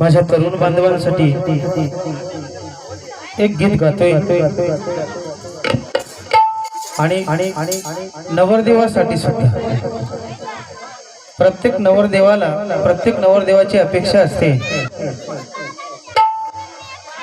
माझ्या तरुण बांधवांसाठी एक गीत गातोय. आणि नवरदेवासाठी सुद्धा. प्रत्येक नवरदेवाला प्रत्येक नवरदेवाची अपेक्षा असते.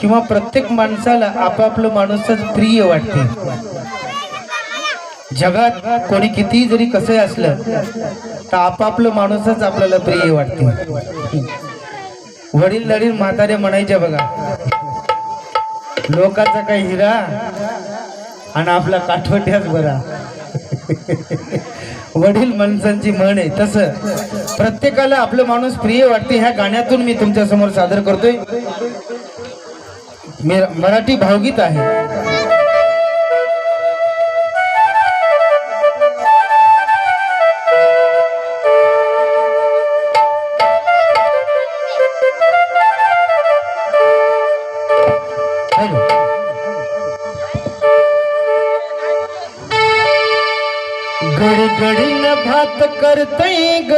किंवा प्रत्येक माणसाला आपापलं माणूसच प्रिय वाटते. जगात कोणी कितीही जरी कसं असलं तर आपापलं माणूसच आपल्याला प्रिय वाटते. वडील लढील म्हातारे म्हणायचे बघा लोकांचा काही हिरा आणि आपला काठवट्याच बरा. वडील माणसांची म्हण आहे तसं. प्रत्येकाला आपलं माणूस प्रिय वाटते ह्या गाण्यातून मी तुमच्यासमोर सादर करतोय. मी मराठी भावगीत आहे. गडगडीन भात करतय ग.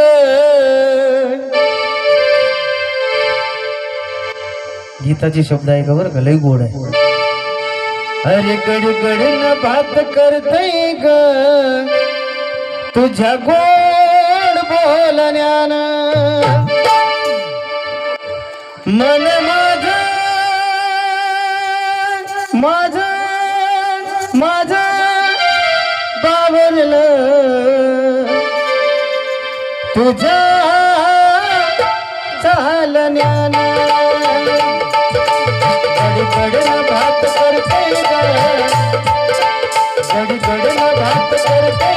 गीताचे शब्द आहे का बरं का? लय गोड आहे. अरे गडगडीन भात करतय ग. तुझ्या गोड बोलण्यान मन माझ माझ माझ बावरलं. तुझ्या चालण्यानं गडगडन भात करते ग. भात करते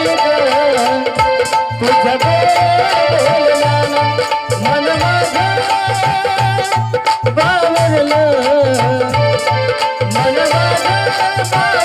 मन माझं मन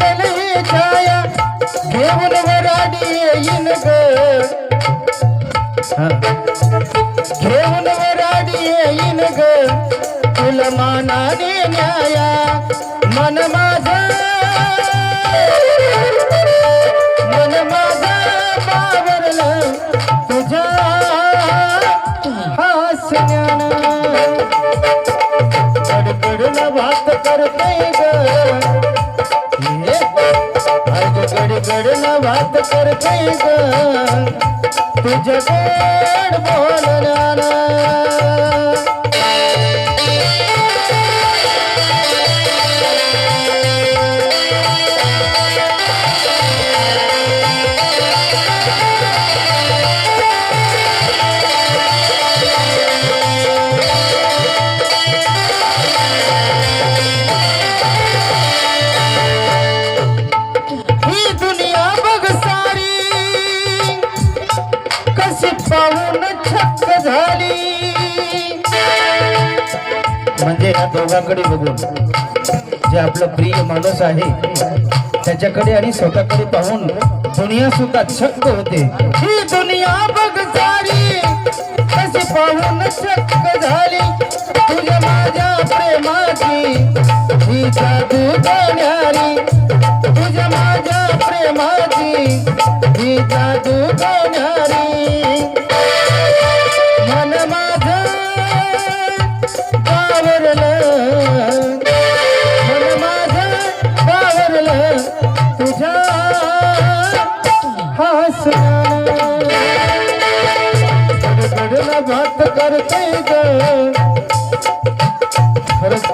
ही छाया घेऊन वराडी येईन ग. घेऊन वराडी येईन ग. तुला मानाने न्याया मन माझ. मन माझ बावरलं तुझ्या हासण्यानं कडकडन भात करते गडगडन भात करते ग. तुझ्या गोड बोलण्यानं म्हणजे या दोघांकडे बघून. जे आपलं प्रिय माणूस आहे त्याच्याकडे आणि स्वतःकडे पाहून दुनिया सुद्धा छक्क होते. ही दुनिया बघ सारी कशी पाहून छक्क झाली. तुझ्या माझ्या प्रेमाची ही जादू गाण्यारी तुझ्या माझ्या प्रेमाची ही जादू गाण्यारी बावरलं मन खरंच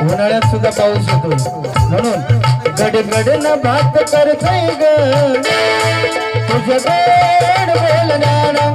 उन्हाळ्यात सुद्धा पाऊस होतो म्हणून गडगडन भात करते ग. तुझ्या गोड बोलण्यानं